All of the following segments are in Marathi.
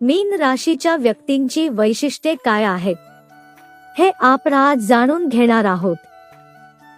मीन राशीच्या व्यक्तींची वैशिष्ट्ये काय आहेत? हे आपण आज जाणून घेणार आहोत.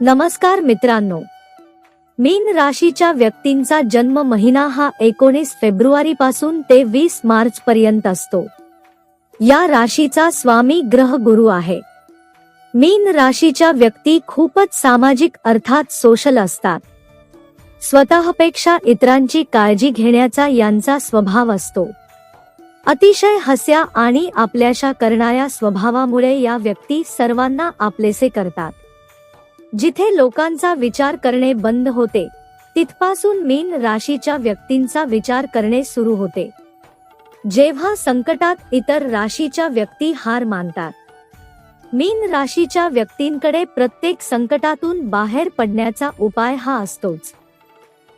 नमस्कार मित्रांनो. मीन राशीच्या व्यक्तींचा जन्म महिना हा एकोणीस फेब्रुवारी पासून ते वीस मार्च पर्यंत असतो. या राशीचा स्वामी ग्रह गुरु आहे. मीन राशीच्या व्यक्ती खूपच सामाजिक अर्थात सोशल असतात. स्वतःपेक्षा इतरांची काळजी घेण्याचा यांचा स्वभाव असतो. अतिशय हस्या आणि आपल्याशा करणाऱ्या स्वभावामुळे या व्यक्ती सर्वांना आपलेसे करतात. जिथे लोकांचा विचार करणे बंद होते तिथपासून मीन राशीच्या व्यक्तींचा विचार करणे सुरू होते. जेव्हा संकटात इतर राशीच्या व्यक्ती हार मानतात मीन राशीच्या व्यक्तींकडे प्रत्येक संकटातून बाहेर पडण्याचा उपाय हा असतोच.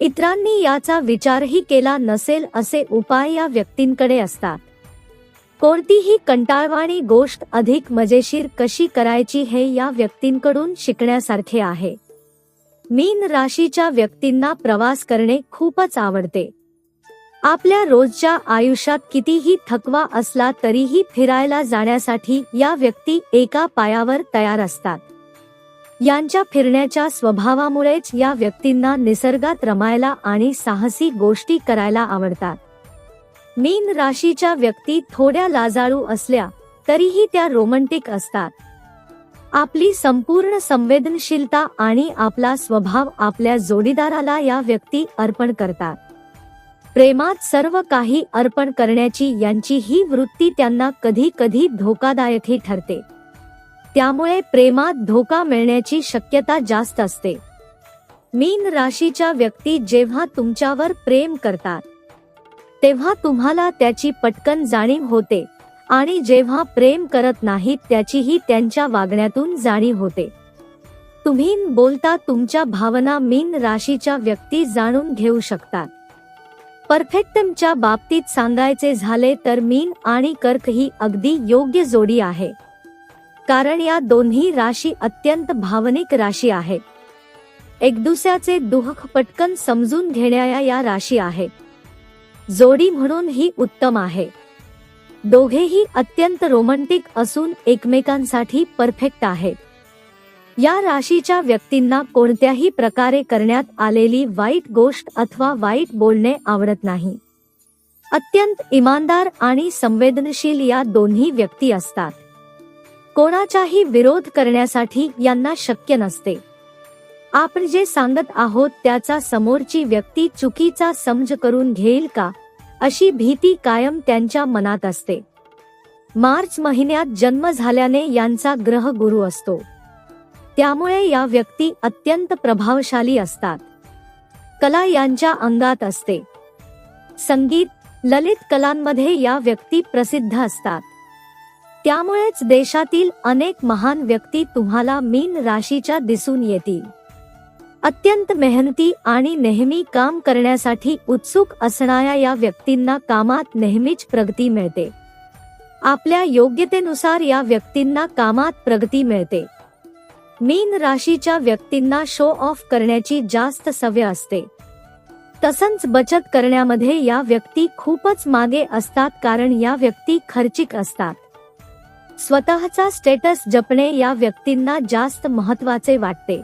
इतरांनी याचा विचारही केला नसेल असे उपाय या व्यक्तींकडे असतात. कोणतीही कंटाळवाणी गोष्ट अधिक मजेशीर कशी करायची हे या व्यक्तींकडून शिकण्यासारखे आहे. मीन राशीच्या व्यक्तींना प्रवास करणे खूपच आवडते. आपल्या रोजच्या आयुष्यात कितीही थकवा असला तरीही फिरायला जाण्यासाठी या व्यक्ती एका पायावर तयार असतात. यांच्या फिरण्याच्या स्वभावामुळेच या व्यक्तींना निसर्गात रमायला आणि साहसी गोष्टी करायला आवडतात. मीन राशीच्या व्यक्ती थोड्या लाजाळू असल्या तरीही त्या रोमंटिक असतात. आपली संपूर्ण संवेदनशीलता आणि आपला स्वभाव आपल्या जोडीदाराला या व्यक्ती अर्पण करतात. प्रेमात सर्व काही अर्पण करण्याची यांची ही वृत्ती त्यांना कधी कधी धोकादायकही ठरते. त्यामुळे प्रेमात धोका मिळण्याची शक्यता जास्त असते. मीन राशीच्या व्यक्ती जेव्हा तुमच्यावर प्रेम करतात तेव्हा तुम्हाला त्याची पटकन जाणीव होते आणि जेव्हा प्रेम करत नाहीत त्याचीही त्यांच्या वागण्यातून जाणीव होते. तुम्ही बोलता तुमच्या भावना मीन राशीच्या व्यक्ती जाणून घेऊ शकतात. परफेक्टमच्या बाबतीत सांगायचे झाले तर मीन आणि कर्क ही अगदी योग्य जोडी आहे. कारण या दोन्ही राशी अत्यंत भावनिक राशी आहेत. एक दुसऱ्याचे दुःख पटकन समजून घेणाऱ्या या राशी आहे. जोडी म्हणून ही उत्तम आहे. दोघेही अत्यंत रोमांटिक असून एकमेकांसाठी परफेक्ट आहेत. या राशीच्या व्यक्तींना कोणत्याही प्रकारे करण्यात आलेली वाईट गोष्ट अथवा वाईट बोलणे आवडत नाही. अत्यंत इमानदार आणि संवेदनशील या दोन्ही व्यक्ती असतात. कोणाचाही विरोध करण्यासाठी यांना शक्य नसते. आपण जे सांगत आहोत त्याचा समोरची व्यक्ती चुकीचा समज करून घेईल का अशी भीती कायम त्यांच्या मनात असते. मार्च महिन्यात जन्म झाल्याने यांचा ग्रह गुरु असतो. त्यामुळे या व्यक्ती अत्यंत प्रभावशाली असतात. कला यांच्या अंगात असते. संगीत ललित कलांमध्ये या व्यक्ती प्रसिद्ध असतात. त्यामुळेच देशातील अनेक महान व्यक्ती तुम्हाला मीन राशीच्या दिसून येतील. अत्यंत मेहनती आणि नेहमी काम करण्यासाठी उत्सुक असणाऱ्या या व्यक्तींना कामात नेहमीच प्रगती मिळते. आपल्या योग्यतेनुसार या व्यक्तींना कामात प्रगती मिळते. मीन राशीच्या व्यक्तींना शो ऑफ करण्याची जास्त सवय असते. तसंच बचत करण्यामध्ये या व्यक्ती खूपच मागे असतात कारण या व्यक्ती खर्चिक असतात. स्वतःचा स्टेटस जपणे या व्यक्तींना जास्त महत्त्वाचे वाटते.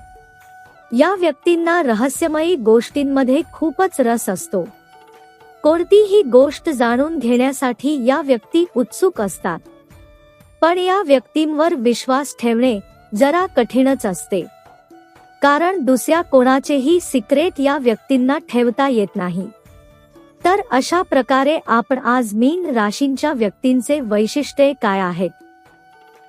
या व्यक्तींना रहस्यमयी गोष्टींमध्ये खूपच रस असतो. कोणतीही गोष्ट जाणून घेण्यासाठी या व्यक्ती उत्सुक असतात. पण या व्यक्तींवर विश्वास ठेवणे जरा कठीणच असते. कारण दुसऱ्या कोणाचेही सिक्रेट या व्यक्तींना ठेवता येत नाही. तर अशा प्रकारे आपण आज मीन राशींच्या व्यक्तींचे वैशिष्ट्ये काय आहेत?